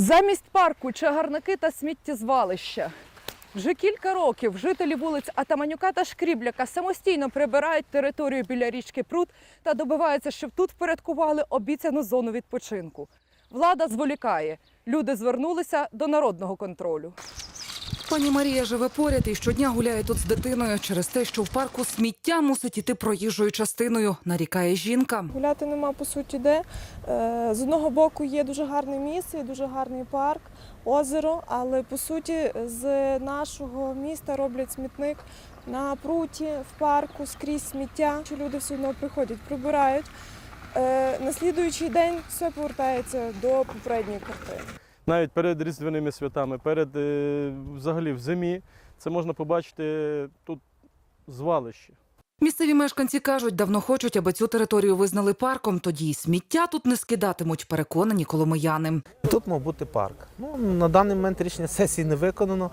Замість парку чагарники та сміттєзвалища. Вже кілька років жителі вулиць Атаманюка та Шкрібляка самостійно прибирають територію біля річки Прут та добиваються, щоб тут впорядкували обіцяну зону відпочинку. Влада зволікає. Люди звернулися до народного контролю. Пані Марія живе поряд і щодня гуляє тут з дитиною через те, що в парку сміття мусить іти проїжджою частиною, нарікає жінка. Гуляти нема по суті де. Е, З одного боку є дуже гарне місце, і дуже гарний парк, озеро, але по суті з нашого міста роблять смітник на пруті, в парку, скрізь сміття. Люди все одно приходять, прибирають. Е, На слідуючий день все повертається до попередньої картини. Навіть перед різдвяними святами, перед е, взагалі в зимі, це можна побачити тут звалище. Місцеві мешканці кажуть, давно хочуть, аби цю територію визнали парком. Тоді й сміття тут не скидатимуть, переконані коломияни. Тут мав бути парк. Ну, на даний момент рішення сесії не виконано.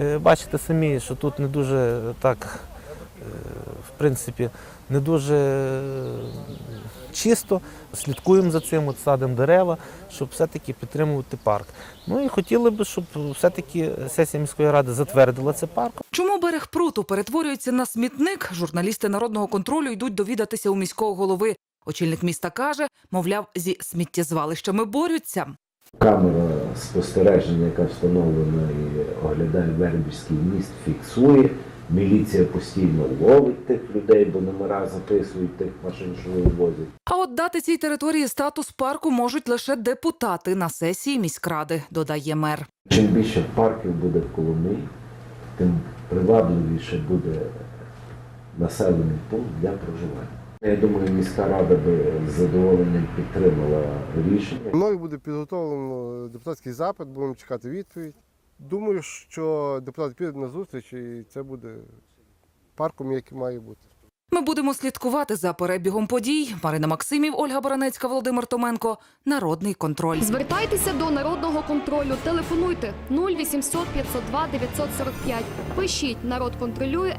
Е, Бачите самі, що тут не дуже так, е, в принципі, не дуже чисто. Слідкуємо за цим, от садимо дерева, щоб все-таки підтримувати парк. Ну і хотіли б, щоб все-таки сесія міської ради затвердила це парком. Чому берег пруту перетворюється на смітник? Журналісти народного контролю йдуть довідатися у міського голови. Очільник міста каже, мовляв, зі сміттєзвалищами борються. Камера спостереження, яка встановлена і оглядає Вербівський міст, фіксує. Міліція постійно ловить тих людей, бо номера записують тих машин, що вивозять. А от дати цій території статус парку можуть лише депутати на сесії міськради, додає мер. Чим більше парків буде в Коломиї, тим привабливіше буде населений пункт для проживання. Я думаю, міська рада би з задоволенням підтримала рішення. Мною буде підготовлено депутатський запит, будемо чекати відповідь. Думаю, що депутати підуть на зустріч і це буде парком, який має бути. Ми будемо слідкувати за перебігом подій. Марина Максимів, Ольга Баранецька, Володимир Томенко. Народний контроль. Звертайтеся до народного контролю. Телефонуйте 0800 502 945. Пишіть народ контролює.